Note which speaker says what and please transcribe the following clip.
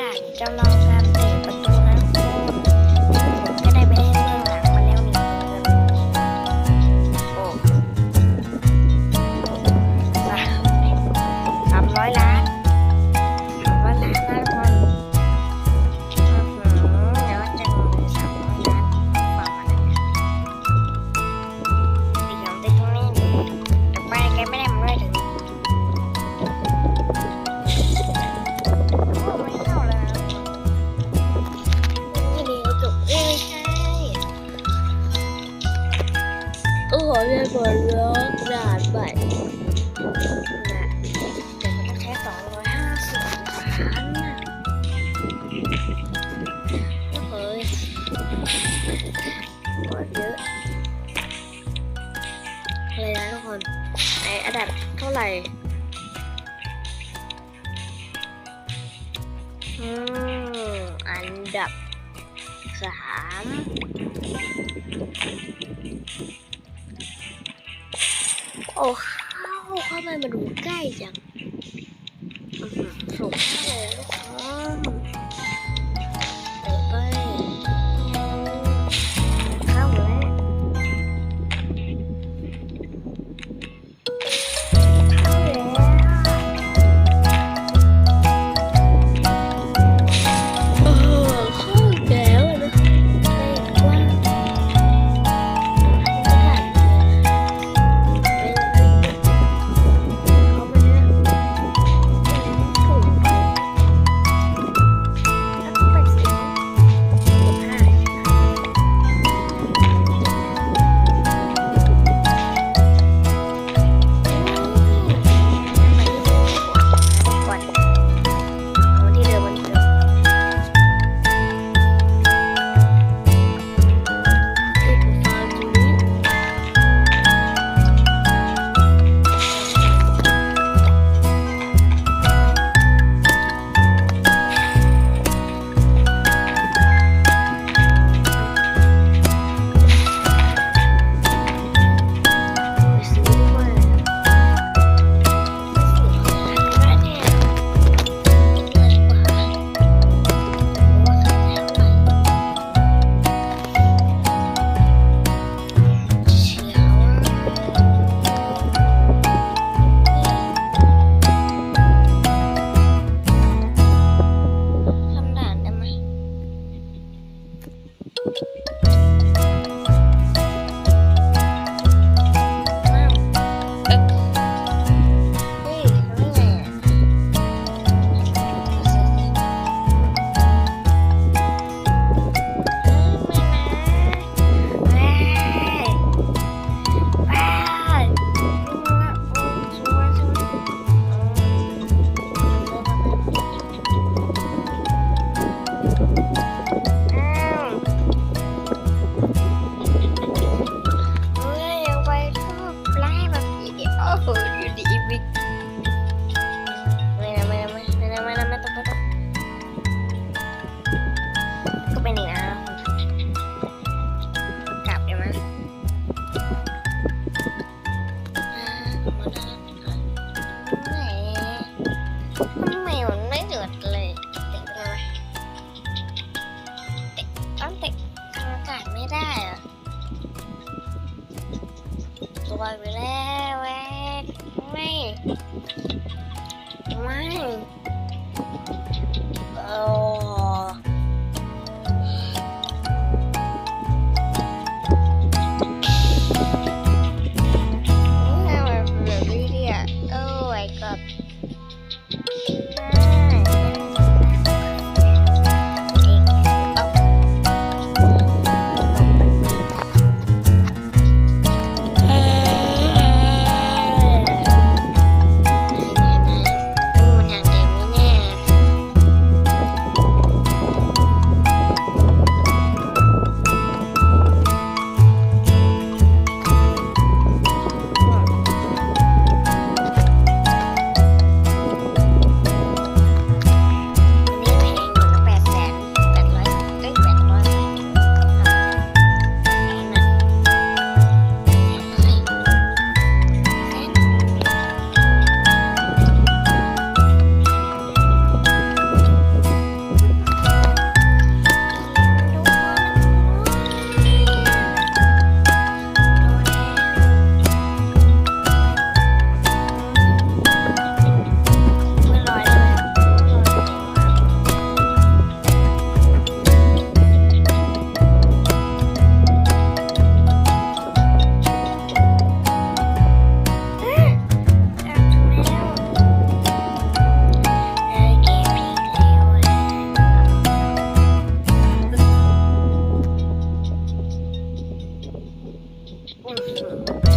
Speaker 1: อ่านจำลองการเตะประตู เล่นบนรถกระดาษนะแต่มัน
Speaker 2: ก็
Speaker 1: แค่สองร้อยห้าสิบพันนะเฮ้ยหมดเยอะเลยนะทุกคนใอันดับเท่าไหร่อันดับสาม โอ้ข้าวเข้ามามันดูใกล้จัง ก่อไปแล้วไม่ ไม่ อื้อหือ